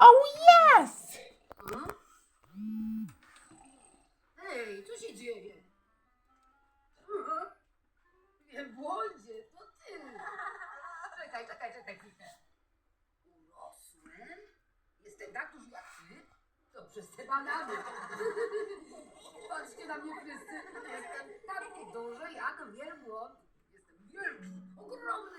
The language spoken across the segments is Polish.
Oh yes! Ej, co się dzieje? Wielbłądzie, to ty. Czekaj, czekaj, czekaj chwilkę. Urosłem? Jestem tak duży jak ty? To przez te banany. Patrzcie na mnie wszyscy. Jestem tak duży jak wielbłąd. Jestem wielki, ogromny,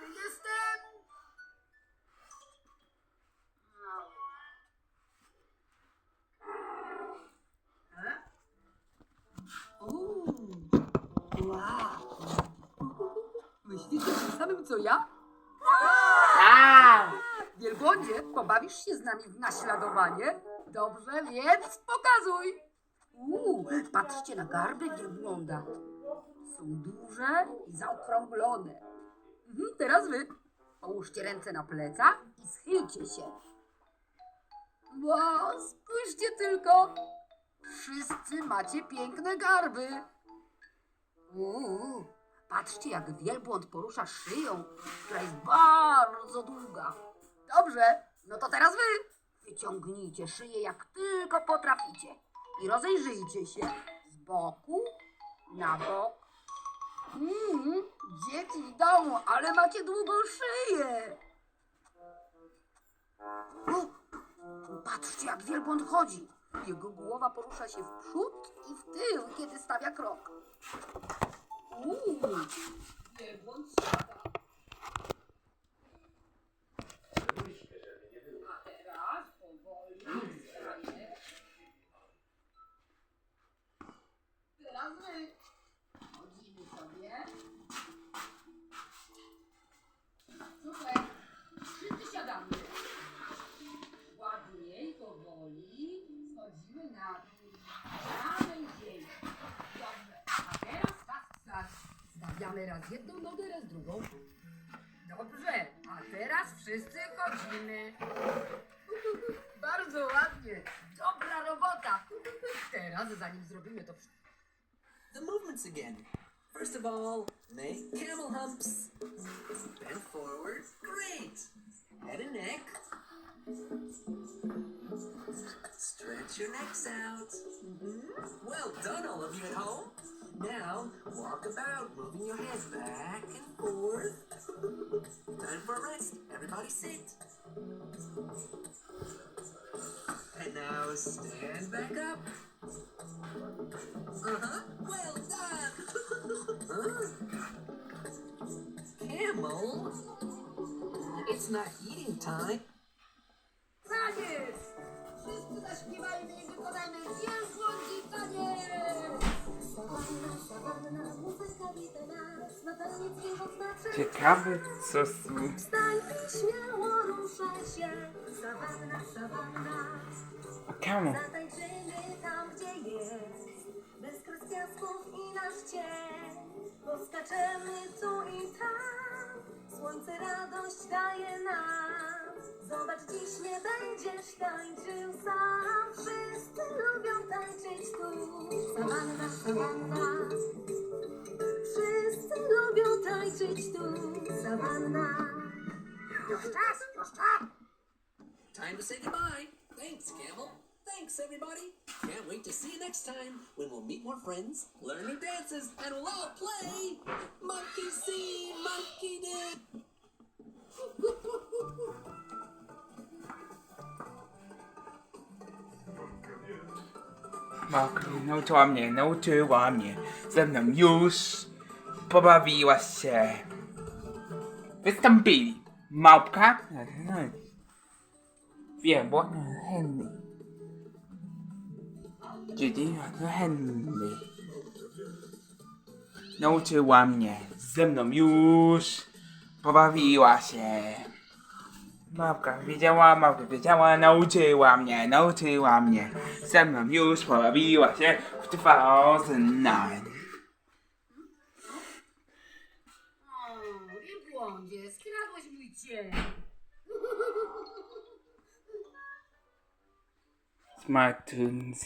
samym co ja? Tak! Wielbłądzie, pobawisz się z nami w naśladowanie? Dobrze, więc pokazuj. Uuu, patrzcie na garby wielbłąda. Są duże i zaokrąglone. Mhm, teraz wy. Połóżcie ręce na plecach i schylcie się. Wow, spójrzcie tylko. Wszyscy macie piękne garby. Uuu, patrzcie jak wielbłąd porusza szyją, która jest bardzo długa. Dobrze, no to teraz wy. Wyciągnijcie szyję jak tylko potraficie i rozejrzyjcie się z boku na bok. Mm, dzieci w domu, ale macie długą szyję. O, patrzcie jak wielbłąd chodzi. Jego głowa porusza się w przód i w tył, kiedy stawia krok. Uuu, wielbłąd siada. A Stawiamy raz jedną nogę, raz drugą. Dobrze, a teraz wszyscy chodzimy. Bardzo ładnie. Dobra robota. Teraz, zanim zrobimy to wszystko. The movements again. First of all, make camel humps. Bend forward. Great. Head and neck. Stretch your necks out. Mhm. Well done, all of you at home. Now, walk about, moving your head back and forth. Time for a rest. Everybody sit. And now stand back up. Uh-huh. Well done. huh? Camel? It's not eating time. Sawanna. Czemu? Zatańczymy tam, gdzie jest, bez i. Poskaczemy tu i tam, słońce radość daje będziesz tańczył sam, wszyscy lubią tańczyć tu. Sawanna, sawanna, wszyscy lubią tańczyć tu. Sawanna. Już czas, już czas! Time to say goodbye. Thanks, Camel. Thanks, everybody. Can't wait to see you next time when we'll meet more friends, learn new dances, and we'll all play Monkey See, Mokry, nauczyła mnie, nauczyła mnie. Ze mną już pobawiła się. Wystąpili. Małpka. Wiem, bo Henry. Czyli Henry. Nauczyła mnie. Ze mną już pobawiła się. Małpka wiedziała, małpka wiedziała, nauczyła mnie, nauczyła mnie. Ze mną już pobawiła się w 2009. O, wielbłądzie, skradłeś mój cień. Smartunes.